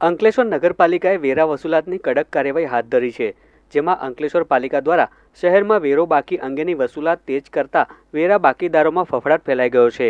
અંકલેશ્વર નગરપાલિકાએ વેરા વસૂલાતની કડક કાર્યવાહી હાથ ધરી છે, જેમાં અંકલેશ્વર પાલિકા દ્વારા શહેરમાં વેરો બાકી અંગેની વસૂલાત તેજ કરતા વેરા બાકીદારોમાં ફફડાટ ફેલાઈ ગયો છે.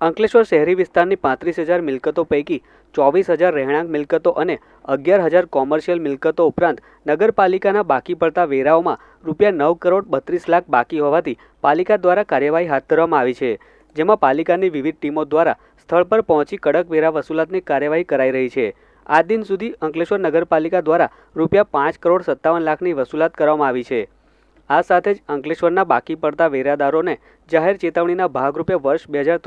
અંકલેશ્વર શહેરી વિસ્તારની પાંત્રીસ હજાર મિલકતો પૈકી ચોવીસ હજાર રહેણાંક મિલકતો અને અગિયાર હજાર કોમર્શિયલ મિલકતો ઉપરાંત નગરપાલિકાના બાકી પડતા વેરાઓમાં રૂપિયા નવ કરોડ બત્રીસ લાખ બાકી હોવાથી પાલિકા દ્વારા કાર્યવાહી હાથ ધરવામાં આવી છે, જેમાં પાલિકાની વિવિધ ટીમો દ્વારા સ્થળ પર પહોંચી કડક વેરા વસૂલાતની કાર્યવાહી કરાઈ રહી છે. આજ દિન સુધી અંકલેશ્વર નગરપાલિકા દ્વારા રૂપિયા પાંચ કરોડ સત્તાવન લાખની વસૂલાત કરવામાં આવી છે. આ સાથે જ અંકલેશ્વરના બાકી પડતા વેરાદારોને જાહેર ચેતવણીના ભાગરૂપે વર્ષ બે હજાર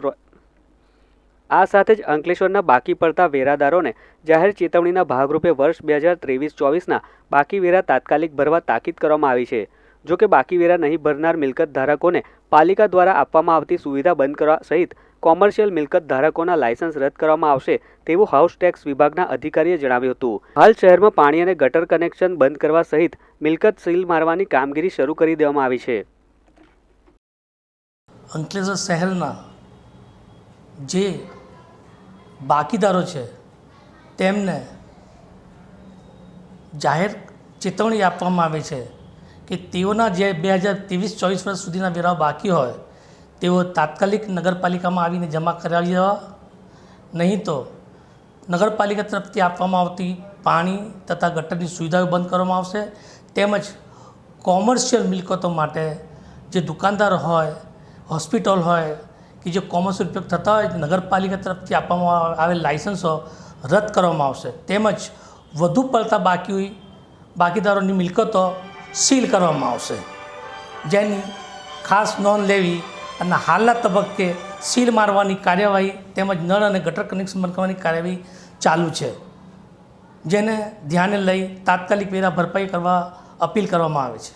આ સાથે જ અંકલેશ્વરના બાકી પડતા વેરાદારોને જાહેર ચેતવણીના ભાગરૂપે વર્ષ બે હજાર ત્રેવીસ ચોવીસના બાકી વેરા તાત્કાલિક ભરવા તાકીદ કરવામાં આવી છે. જો કે બાકી વેરા નહીં ભરનાર મિલકત ધારકોને પાલિકા દ્વારા આપવામાં આવતી સુવિધા બંધ કરવા સહિત કોમર્શિયલ મિલકત ધારકોના લાયસન્સ રદ કરવામાં આવશે તેવું હાઉસ ટેક્સ વિભાગના અધિકારીએ જણાવ્યું હતું. હાલ શહેરમાં પાણી અને ગટર કનેક્શન બંધ કરવા સહિત મિલકત સીલ મારવાની કામગીરી શરૂ કરી દેવામાં આવી છે. અંકલેશ્વર શહેરના જે બાકીદારો છે, તેમને જાહેર ચેતવણી આપવામાં આવે છે કે તેઓના જે બે હજાર ત્રેવીસ, ચોવીસ વર્ષ સુધીના વેરાઓ બાકી હોય તેઓ તાત્કાલિક નગરપાલિકામાં આવીને જમા કરાવી દેવા. નહીં તો નગરપાલિકા તરફથી આપવામાં આવતી પાણી તથા ગટરની સુવિધાઓ બંધ કરવામાં આવશે. તેમજ કોમર્શિયલ મિલકતો માટે જે દુકાનદાર હોય, હોસ્પિટલ હોય, કે જે કોમર્શિયલ ઉપયોગ થતા હોય, નગરપાલિકા તરફથી આપવામાં આવેલ લાયસન્સો રદ કરવામાં આવશે. તેમજ વધુ પડતા બાકી, બાકીદારોની મિલકતો સીલ કરવામાં આવશે. જેની ખાસ નોંધ લેવી અને હાલના તબક્કે સીલ મારવાની કાર્યવાહી તેમજ નળ અને ગટર કનેક્શન બંધ કરવાની કાર્યવાહી ચાલુ છે. જેને ધ્યાને લઈ તાત્કાલિક વેરા ભરપાઈ કરવા અપીલ કરવામાં આવે છે.